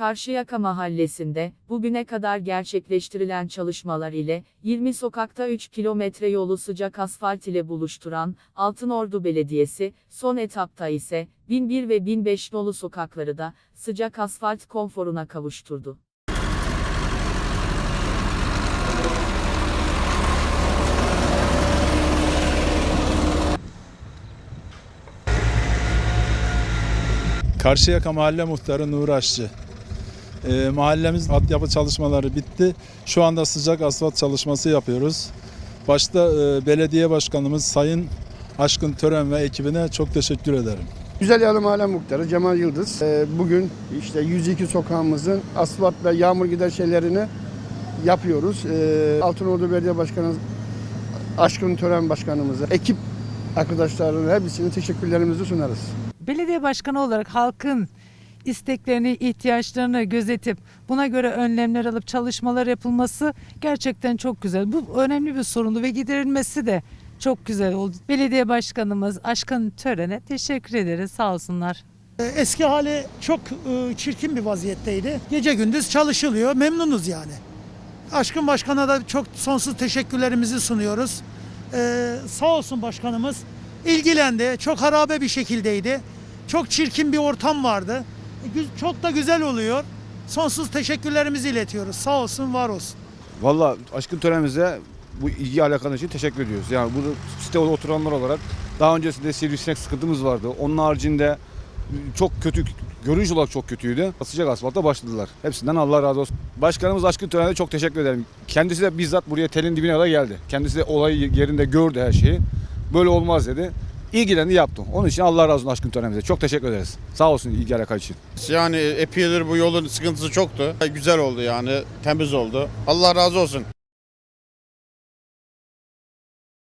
Karşıyaka Mahallesi'nde bugüne kadar gerçekleştirilen çalışmalar ile 20 sokakta 3 kilometre yolu sıcak asfalt ile buluşturan Altınordu Belediyesi, son etapta ise 1001 ve 1005 nolu sokakları da sıcak asfalt konforuna kavuşturdu. Karşıyaka Mahalle Muhtarı Nur Aşçı. Ee, mahallemiz altyapı çalışmaları bitti. Şu anda sıcak asfalt çalışması yapıyoruz. Başta e, belediye başkanımız Sayın Aşkın Tören ve ekibine çok teşekkür ederim. Güzel Yalı Mahalle Muhtarı Cemal Yıldız. Ee, Bugün işte 102 sokağımızın asfalt ve yağmur gider şeylerini yapıyoruz. Ee, Altınordu Belediye Başkanı Aşkın Tören Başkanımıza, ekip arkadaşlarına hepsine teşekkürlerimizi sunarız. Belediye başkanı olarak halkın isteklerini, ihtiyaçlarını gözetip buna göre önlemler alıp çalışmalar yapılması gerçekten çok güzel. Bu önemli bir sorundu ve giderilmesi de çok güzel oldu. Belediye başkanımız Aşkın Tören'e teşekkür ederiz. Sağ olsunlar. E, Eski hali çok e, çirkin bir vaziyetteydi. Gece gündüz çalışılıyor. Memnunuz yani. Aşkın Başkan'a da çok sonsuz teşekkürlerimizi sunuyoruz. Ee, sağ olsun başkanımız ilgilendi. Çok harabe bir şekildeydi. Çok çirkin bir ortam vardı. Çok da güzel oluyor. Sonsuz teşekkürlerimizi iletiyoruz. Sağ olsun, var olsun. Valla aşkın törenimize bu ilgi alakanız için teşekkür ediyoruz. Yani bu sitede oturanlar olarak daha öncesinde sivrisinek sıkıntımız vardı. Onun haricinde çok kötü, görünüş olarak çok kötüydü. Sıcak asfalta başladılar. Hepsinden Allah razı olsun. Başkanımız Aşkın Tören'e çok teşekkür ederim. Kendisi de bizzat buraya telin dibine kadar geldi. Kendisi de olayı yerinde gördü her şeyi. Böyle olmaz dedi. İlgilendi yaptı. Onun için Allah razı olsun Aşkın Tören'imize. Çok teşekkür ederiz. Sağ olsun ilgi alaka için. Yani epeydir bu yolun sıkıntısı çoktu. Güzel oldu yani, temiz oldu. Allah razı olsun.